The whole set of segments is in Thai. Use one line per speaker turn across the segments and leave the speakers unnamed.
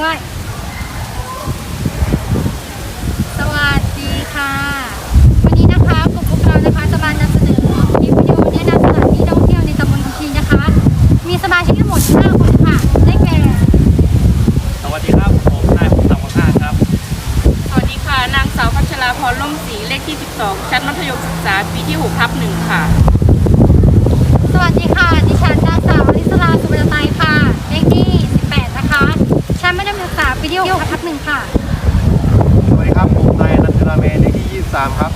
ด้วย สวัสดีค่ะ วันนี้นะคะกลุ่มพวกเรานะคะจะมานำเสนอคลิปวิดีโอแนะนำสถานที่ท่องเที่ยวในตำบลคุชีนะคะ มีสมาชิกทั้งหมด5คนค่ะได้แก่
สวัสดีครับผมนายภูมิธรรมภาคครับ
สวัสดีค่ะ นางสาวพัชราพรล่มศรีเลขที่ 12 ชั้นมัธยมศึกษาปีที่6ทับหนึ่งค่ะ
สวัสดีค่ะ ดิฉันนางสาวลิศราสุวรรณไตรค่ะ เลขที่ 18 นะคะ ชั้น มัธยมศึกษาปีที่6ทับหนึ่งค่ะ
สวัสดีครับผมนายนันทราเมนเลขที่ 23 ครับ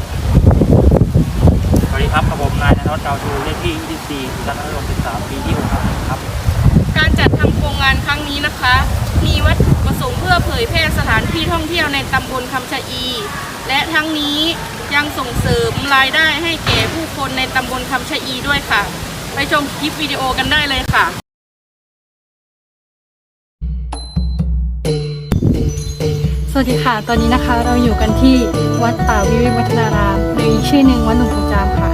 สวัสดีครับกับผมนายธนวัฒน์เกาชูเลขที่ 24ชั้นมัธยมศึกษาปีที่6ครับครับ
การจัดทำโครงงานครั้งนี้นะคะ มีวัตถุประสงค์เพื่อเผยแพร่สถานที่ท่องเที่ยวในตำบลคำชะอี และทั้งนี้ยังส่งเสริมรายได้ให้แก่ผู้คนในตำบลคำชะอีด้วยค่ะ ไปชมคลิปวิดีโอกันได้เลยค่ะ
สวัสดีค่ะ ตอนนี้นะคะเราอยู่กันที่วัดป่าวิเวกวัฒนารามหรืออีกชื่อหนึ่งวัดหลวงปู่จามค่ะ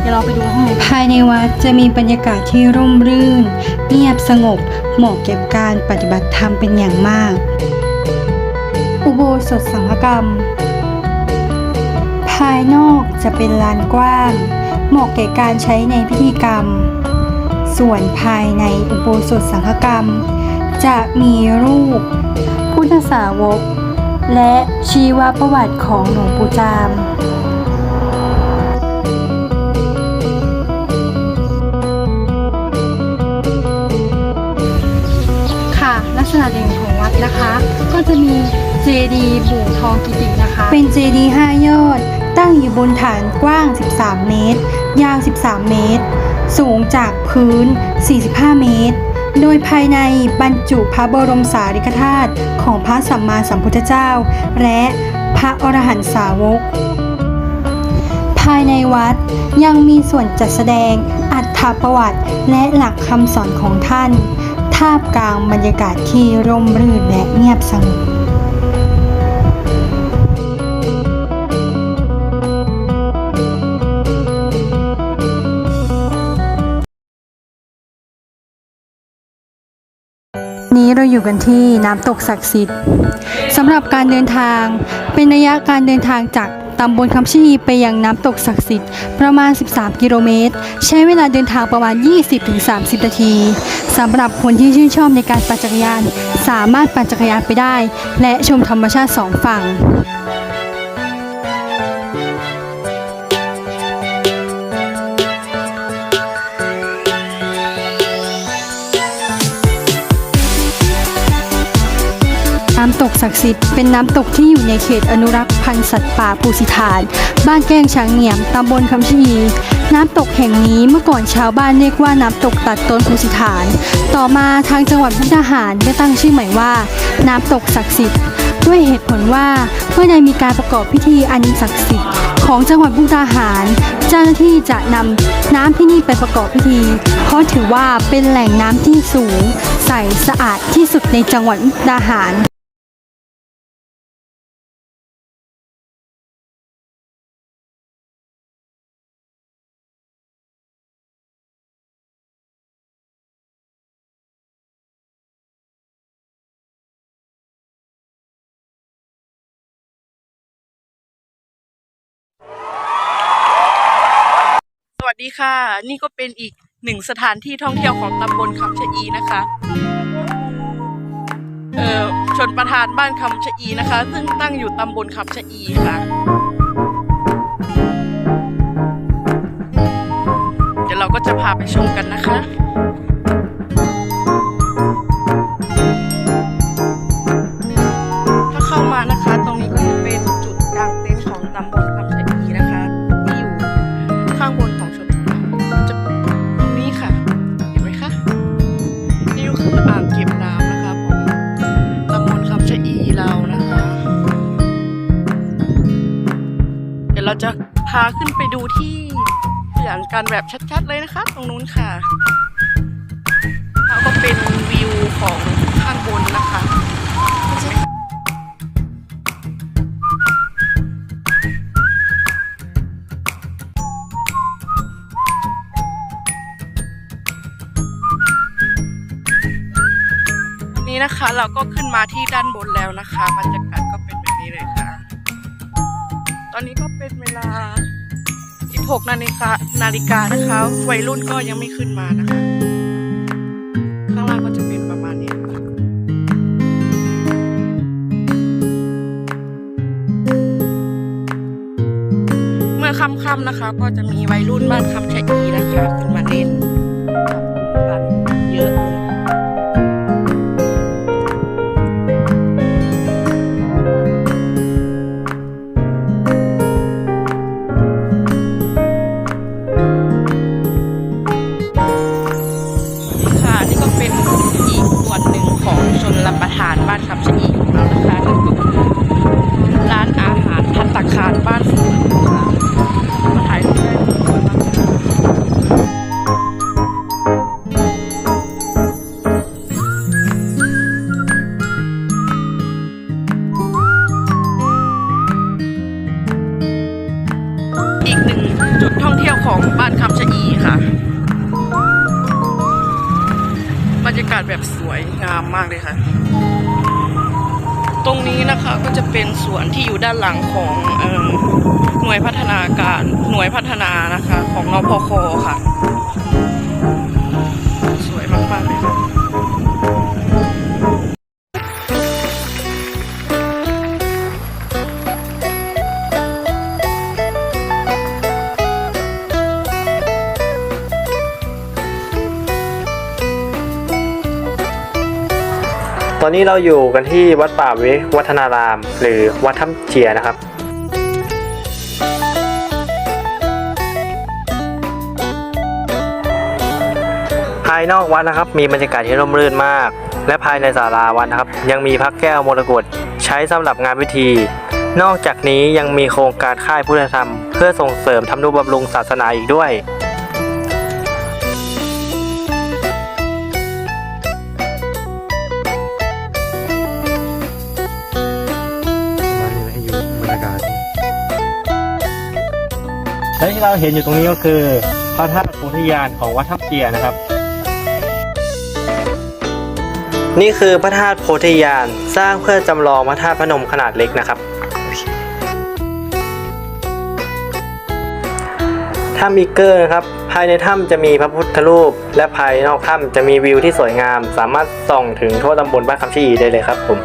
เดี๋ยวเราไปดูข้างในภายในวัดจะมีบรรยากาศที่ร่มรื่น เงียบสงบ เหมาะแก่การปฏิบัติธรรมเป็นอย่างมาก อุโบสถสังฆกรรม ภายนอกจะเป็นลานกว้าง เหมาะแก่การใช้ในพิธีกรรม ส่วนภายในอุโบสถสังฆกรรม จะมีรูป พุทธสาวก และชีวประวัติของหลวงปู่จาม ค่ะ ลักษณะเด่นของวัดนะคะ ก็จะมีเจดีย์บู่ทองกิตินะคะ เป็นเจดีย์5ยอด ตั้งอยู่บนฐานกว้าง 13 เมตร ยาว 13 เมตร สูงจากพื้น 45 เมตร โดยภายในบรรจุพระบรมสารีริกธาตุของพระสัมมาสัมพุทธเจ้า และพระอรหันตสาวก ภายในวัดยังมีส่วนจัดแสดงอัตถประวัติและหลักคำสอนของท่าน ท่ามกลางบรรยากาศที่ร่มรื่นและเงียบสงบ นี้เราอยู่กันที่น้ำตกศักดิ์สิทธิ์สำหรับการเดินทางเป็นระยะการเดินทางจากตำบลคำชะอีไปยังน้ำตกศักดิ์สิทธิ์ประมาณ 13 กิโลเมตร ใช้เวลาเดินทางประมาณ 20-30 นาทีสำหรับคนที่ชื่นชอบในการปั่นจักรยาน สามารถปั่นจักรยานไปได้ และชมธรรมชาติสองฝั่ง ศักดิ์สิทธิ์เป็นน้ำตกที่อยู่ในเขตอนุรักษ์พันธุ์สัตว์ป่าภูสิฐาน บ้านแก้งช้างเหนียมตำบลคำชีน้ำตกแห่งนี้เมื่อก่อนชาวบ้านเรียกว่าน้ำตกตัดต้นภูสิฐาน ต่อมาทางจังหวัดมุกดาหารได้ตั้งชื่อใหม่ว่า น้ำตกศักดิ์สิทธิ์ด้วยเหตุผลว่าเมื่อใดมีการประกอบพิธีอันศักดิ์สิทธิ์ของจังหวัดมุกดาหาร เจ้าหน้าที่จะนำน้ำที่นี่ไปประกอบพิธี เพราะถือว่าเป็นแหล่งน้ำที่สูง ใสสะอาดที่สุดในจังหวัดมุกดาหาร
ดีค่ะ นี่ก็เป็นอีกหนึ่งสถานที่ท่องเที่ยวของตำบลคำชะอีนะคะ เอ่อชนประธานบ้านคำชะอีนะคะ ซึ่งตั้งอยู่ตำบลคำชะอีค่ะ เดี๋ยวเราก็จะพาไปชมกันนะคะ จะพาขึ้นไปดูที่อย่างการแบบชัดๆเลยนะคะตรงนู้นค่ะแล้วก็เป็นวิวของข้างบนนะคะนี่นะคะเราก็ขึ้นมาที่ด้านบนแล้วนะคะบรรยากาศก็เป็นแบบนี้เลยค่ะ ตอนนี้ก็ ลา 16 นาฬิกานาฬิกานะคะ วัยรุ่นก็ยังไม่ขึ้นมานะคะ ข้างล่างก็จะเป็นประมาณนี้ค่ะเมื่อค่ำๆนะคะ ก็จะมีวัยรุ่นบ้านคำชะอีนะคะขึ้นมาเล่นกันเยอะ ดท่องเที่ยวของบ้านคำชะอีค่ะ บรรยากาศแบบสวยงามมากเลยค่ะ ตรงนี้นะคะก็จะเป็นสวนที่อยู่ด้านหลังของออหน่วยพัฒนาการหน่วยพัฒนานะคะ ของนพคค่ะ
อนนี้เราอยู่กันที่วัดป่าวิวัฒนาราม หรือวัดถ้ำเจียนะครับ ภายนอกวัดนะครับ มีบรรยากาศที่ร่มรื่นมาก และภายในศาลาวัดนะครับ ยังมีพระแก้วมรกตใช้สำหรับงานพิธี นอกจากนี้ยังมีโครงการค่ายพุทธธรรม เพื่อส่งเสริมทำนุบำรุงศาสนาอีกด้วย และที่เราเห็นอยู่ตรงนี้ก็คือพระธาตุโพธิญาณของวัดทับเจียนะครับ นี่คือพระธาตุโพธิญาณสร้างเพื่อจำลองพระธาตุพนมขนาดเล็กนะครับถ้ำอีเกอร์นะครับ ภายในถ้ำจะมีพระพุทธรูป และภายนอกถ้ำจะมีวิวที่สวยงาม สามารถส่องถึงทั่วตำบลบ้านคำชีได้เลยครับผม